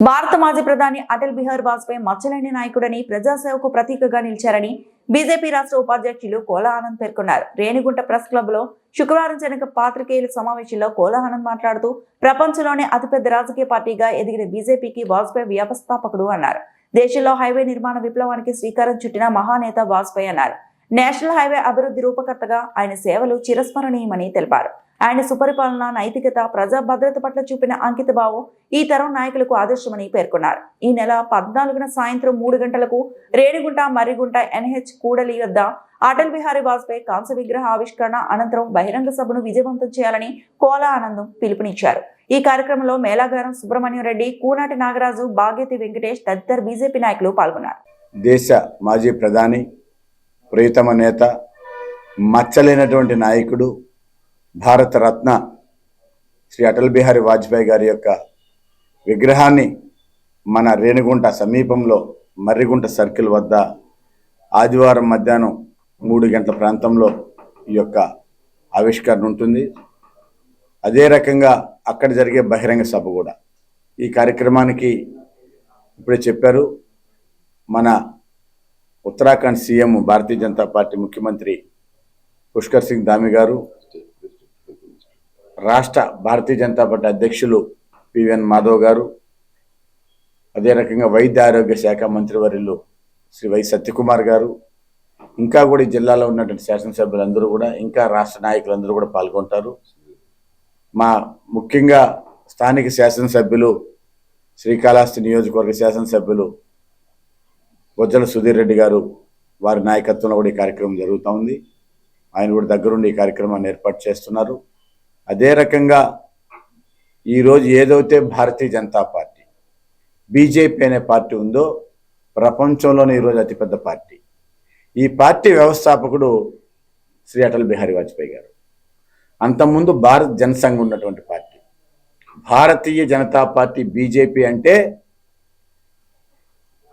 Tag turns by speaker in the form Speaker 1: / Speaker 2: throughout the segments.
Speaker 1: భారత మాజీ ప్రధాని అటల్ బిహారీ వాజ్పేయి మచ్చలేని నాయకుడని ప్రజాసేవకు ప్రతీకగా నిలిచారని బీజేపీ రాష్ట్ర ఉపాధ్యక్షులు కోలా ఆనంద్ పేర్కొన్నారు. రేణిగుంట ప్రెస్ క్లబ్లో శుక్రవారం జరిగిన పాత్రికేయుల సమావేశంలో కోలా ఆనంద్ మాట్లాడుతూ ప్రపంచంలోనే అతిపెద్ద రాజకీయ పార్టీగా ఎదిగిన బీజేపీకి వాజ్పేయి వ్యవస్థాపకుడు అన్నారు. దేశంలో హైవే నిర్మాణ విప్లవానికి శ్రీకారం చుట్టిన మహానేత వాజ్పేయి అన్నారు. నేషనల్ హైవే అభివృద్ధి రూపకర్తగా ఆయన సేవలు చిరస్మరణీయమని తెలిపారు. ఆయన సుపరిపాలన నైతికత ప్రజా భద్రత పట్ల చూపిన అంకిత భావం ఈ తరం నాయకులకు ఆదర్శమని పేర్కొన్నారు. ఈ నెల పద్నాలుగున సాయంత్రం మూడు గంటలకు రేణిగుంట మర్రిగుంట ఎన్హెచ్ కూడలి వద్ద అటల్ బిహారీ వాజ్పేయి కాంస్య విగ్రహ ఆవిష్కరణ అనంతరం బహిరంగ సభను విజయవంతం చేయాలని కోలా ఆనందం పిలుపునిచ్చారు. ఈ కార్యక్రమంలో మేళాగారం సుబ్రహ్మణ్యం రెడ్డి కూనాటి నాగరాజు బాగేతి వెంకటేష్ తదితర బీజేపీ నాయకులు పాల్గొన్నారు.
Speaker 2: దేశ మాజీ ప్రధాని ప్రియతమ నేత మచ్చలేనటువంటి నాయకుడు భారతరత్న శ్రీ అటల్ బిహారీ వాజ్పేయి గారి యొక్క విగ్రహాన్ని మన రేణిగుంట సమీపంలో మర్రిగుంట సర్కిల్ వద్ద ఆదివారం మధ్యాహ్నం మూడు గంటల ప్రాంతంలో ఈ యొక్క ఆవిష్కరణ ఉంటుంది. అదే రకంగా అక్కడ జరిగే బహిరంగ సభ కూడా. ఈ కార్యక్రమానికి ఇప్పుడే చెప్పారు మన ఉత్తరాఖండ్ సీఎం భారతీయ జనతా పార్టీ ముఖ్యమంత్రి పుష్కర్ సింగ్ ధామి గారు రాష్ట్ర భారతీయ జనతా పార్టీ అధ్యక్షులు పివిఎన్ మాధవ్ గారు అదే రకంగా వైద్య ఆరోగ్య శాఖ మంత్రివర్యులు శ్రీ వై సత్యకుమార్ గారు ఇంకా కూడా ఈ జిల్లాలో ఉన్నటువంటి శాసనసభ్యులందరూ కూడా ఇంకా రాష్ట్ర నాయకులందరూ కూడా పాల్గొంటారు. మా ముఖ్యంగా స్థానిక శాసనసభ్యులు శ్రీకాళహస్తి నియోజకవర్గ శాసనసభ్యులు బొజ్జల సుధీర్ రెడ్డి గారు వారి నాయకత్వంలో కూడా ఈ కార్యక్రమం జరుగుతూ ఉంది. ఆయన కూడా దగ్గరుండి ఈ కార్యక్రమాన్ని ఏర్పాటు చేస్తున్నారు. అదే రకంగా ఈరోజు ఏదైతే భారతీయ జనతా పార్టీ బీజేపీ అనే పార్టీ ఉందో ప్రపంచంలోనే ఈరోజు అతిపెద్ద పార్టీ. ఈ పార్టీ వ్యవస్థాపకుడు శ్రీ అటల్ బిహారీ వాజ్పేయి గారు. అంతకుముందు భారత్ జనసంఘ్ ఉన్నటువంటి party. Bharatiya Janata party BJP అంటే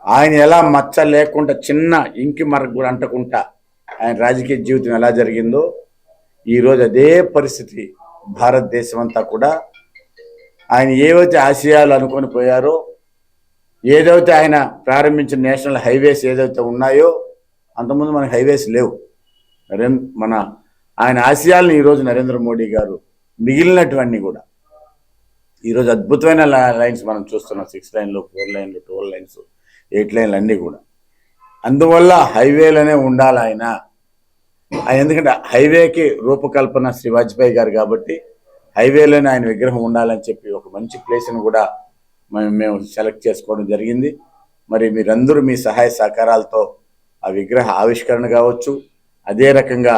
Speaker 2: ఆయన ఎలా మచ్చ లేకుండా చిన్న ఇంకి మరకు కూడా అంటకుండా ఆయన రాజకీయ జీవితం ఎలా జరిగిందో ఈరోజు అదే పరిస్థితి భారతదేశం అంతా కూడా. ఆయన ఏవైతే ఆశయాలు అనుకొని పోయారో ఏదైతే ఆయన ప్రారంభించిన నేషనల్ హైవేస్ ఏదైతే ఉన్నాయో అంతకుముందు మనకి హైవేస్ లేవు. నరేంద్ర మన ఆయన ఆశయాలను ఈరోజు నరేంద్ర మోడీ గారు మిగిలినటువన్నీ కూడా. ఈరోజు అద్భుతమైన లైన్స్ మనం చూస్తున్నాం. సిక్స్ లైన్లు ఫోర్ లైన్లు ట్వెల్వ్ లైన్స్. ఎయిట్ లైన్లు అన్నీ కూడా. అందువల్ల హైవేలోనే ఉండాలి ఆయన ఎందుకంటే హైవేకి రూపకల్పన శ్రీ వాజ్పేయి గారు కాబట్టి హైవేలోనే ఆయన విగ్రహం ఉండాలని చెప్పి ఒక మంచి ప్లేస్ని కూడా మేము మేము సెలెక్ట్ చేసుకోవడం జరిగింది. మరి మీరందరూ మీ సహాయ సహకారాలతో ఆ విగ్రహ ఆవిష్కరణ కావచ్చు అదే రకంగా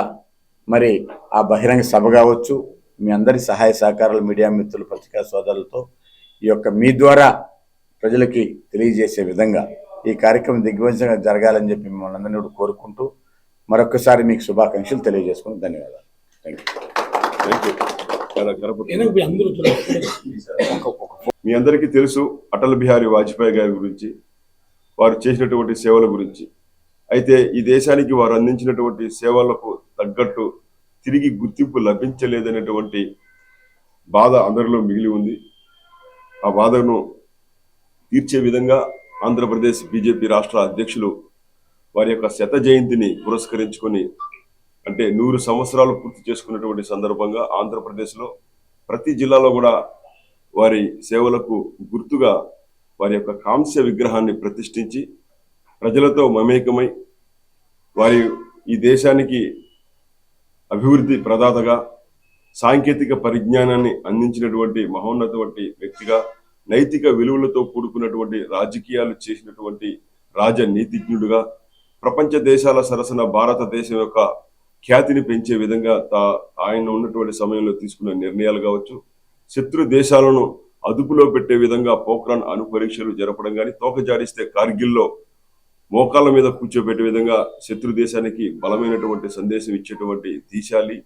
Speaker 2: మరి ఆ బహిరంగ సభ కావచ్చు మీ అందరి సహాయ సహకారాలు మీడియా మిత్రులు పత్రికా సోదరులతో ఈ యొక్క మీ ద్వారా ప్రజలకి తెలియజేసే విధంగా ఈ కార్యక్రమం దిగ్విజయంగా జరగాలని చెప్పి మిమ్మల్ని అందరినీ కూడా కోరుకుంటూ మరొకసారి మీకు శుభాకాంక్షలు తెలియజేసుకుని ధన్యవాదాలు.
Speaker 3: మీ అందరికీ తెలుసు అటల్ బిహారీ వాజ్పేయి గారి గురించి వారు చేసినటువంటి సేవల గురించి. అయితే ఈ దేశానికి వారు అందించినటువంటి సేవలకు తగ్గట్టు తిరిగి గుర్తింపు లభించలేదనేటువంటి బాధ అందరిలో మిగిలి ఉంది. ఆ బాధను తీర్చే విధంగా ఆంధ్రప్రదేశ్ బీజేపీ రాష్ట్ర అధ్యక్షులు వారి యొక్క శత జయంతిని పురస్కరించుకొని అంటే నూరు సంవత్సరాలు పూర్తి చేసుకున్నటువంటి సందర్భంగా ఆంధ్రప్రదేశ్లో ప్రతి జిల్లాలో కూడా వారి సేవలకు గుర్తుగా వారి యొక్క కాంస్య విగ్రహాన్ని ప్రతిష్ఠించి ప్రజలతో మమేకమై వారి ఈ దేశానికి అభివృద్ధి ప్రదాతగా సాంకేతిక పరిజ్ఞానాన్ని అందించినటువంటి మహోన్నతవంటి వ్యక్తిగా నైతిక విలువలతో కూడుకున్నటువంటి రాజకీయాలు చేసినటువంటి రాజనీతిజ్ఞుడుగా ప్రపంచ దేశాల సరసన భారతదేశం యొక్క ఖ్యాతిని పెంచే విధంగా తా ఆయన ఉన్నటువంటి సమయంలో తీసుకున్న నిర్ణయాలు కావచ్చు శత్రు దేశాలను అదుపులో పెట్టే విధంగా పోఖ్రాన్ అణు పరీక్షలు జరపడం కానీ తోక జారిస్తే కార్గిల్లో మోకాళ్ళ మీద కూర్చోబెట్టే విధంగా శత్రు దేశానికి బలమైనటువంటి సందేశం ఇచ్చేటువంటి దీశాలి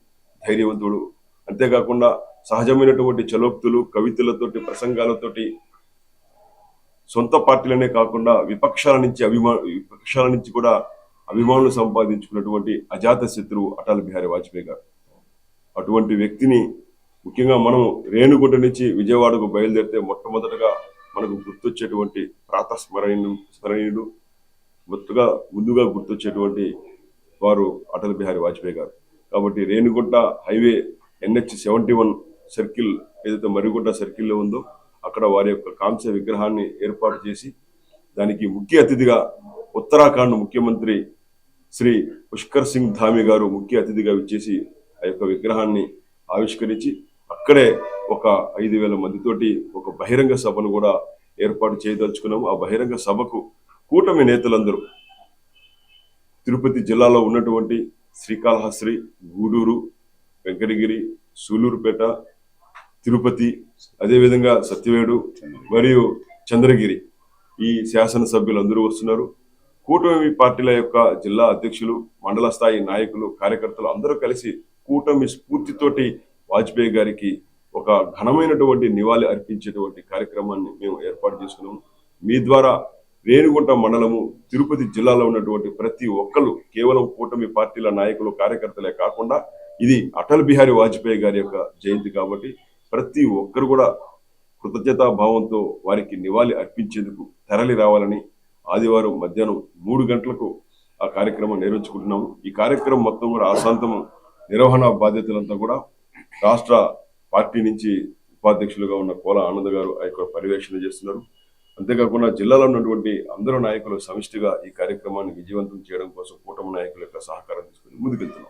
Speaker 3: ధైర్యవంతుడు. అంతేకాకుండా సహజమైనటువంటి చలోక్తులు కవితలతోటి ప్రసంగాలతోటి సొంత పార్టీలనే కాకుండా విపక్షాల నుంచి అభిమా విపక్షాల నుంచి కూడా అభిమానులు సంపాదించుకున్నటువంటి అజాత శత్రువు అటల్ బిహారీ వాజ్పేయి గారు. అటువంటి వ్యక్తిని ముఖ్యంగా మనం రేణుగుంట నుంచి విజయవాడకు బయలుదేరితే మొట్టమొదటగా మనకు గుర్తొచ్చేటువంటి ప్రాతస్మరణీయుడు స్మరణీయుడు మొత్తగా ముందుగా గుర్తొచ్చేటువంటి వారు అటల్ బిహారీ వాజ్పేయి గారు. కాబట్టి Renigunta highway NH seventy one circle ఏదైతే మరిగుంట సర్కిల్లో ఉందో అక్కడ వారి యొక్క కాంస్య విగ్రహాన్ని ఏర్పాటు చేసి దానికి ముఖ్య అతిథిగా ఉత్తరాఖండ్ ముఖ్యమంత్రి శ్రీ పుష్కర్ సింగ్ ధామి గారు ముఖ్య అతిథిగా విచ్చేసి ఆ యొక్క విగ్రహాన్ని ఆవిష్కరించి అక్కడే ఒక ఐదు వేల మందితోటి ఒక బహిరంగ సభను కూడా ఏర్పాటు చేయదలుచుకున్నాము. ఆ బహిరంగ సభకు కూటమి నేతలందరూ తిరుపతి జిల్లాలో ఉన్నటువంటి శ్రీకాళహస్త్రి గూడూరు వెంకటగిరి సూలూరుపేట తిరుపతి అదేవిధంగా సత్యవేడు మరియు చంద్రగిరి ఈ శాసనసభ్యులందరూ వస్తున్నారు. కూటమి పార్టీల యొక్క జిల్లా అధ్యక్షులు మండల స్థాయి నాయకులు కార్యకర్తలు అందరూ కలిసి కూటమి స్ఫూర్తితోటి వాజ్పేయి గారికి ఒక ఘనమైనటువంటి నివాళి అర్పించేటువంటి కార్యక్రమాన్ని మేము ఏర్పాటు చేసుకున్నాము. మీ ద్వారా రేణుగుంట మండలము తిరుపతి జిల్లాలో ఉన్నటువంటి ప్రతి ఒక్కరు కేవలం కూటమి పార్టీల నాయకులు కార్యకర్తలే కాకుండా ఇది అటల్ బిహారీ వాజ్పేయి గారి యొక్క జయంతి కాబట్టి ప్రతి ఒక్కరు కూడా కృతజ్ఞతా భావంతో వారికి నివాళి అర్పించేందుకు తరలి రావాలని ఆదివారం మధ్యాహ్నం మూడు గంటలకు ఆ కార్యక్రమం నిర్వహించుకుంటున్నాము. ఈ కార్యక్రమం మొత్తం కూడా ఆశాంతము నిర్వహణ బాధ్యతలంతా కూడా రాష్ట్ర పార్టీ నుంచి ఉపాధ్యక్షులుగా ఉన్న కోల ఆనంద్ గారు ఆ యొక్క పర్యవేక్షణ చేస్తున్నారు. అంతేకాకుండా జిల్లాలో ఉన్నటువంటి అందరూ నాయకులు సమిష్టిగా ఈ కార్యక్రమాన్ని విజయవంతం చేయడం కోసం కూటమి నాయకుల యొక్క సహకారం తీసుకుని ముందుకెళ్తున్నాం.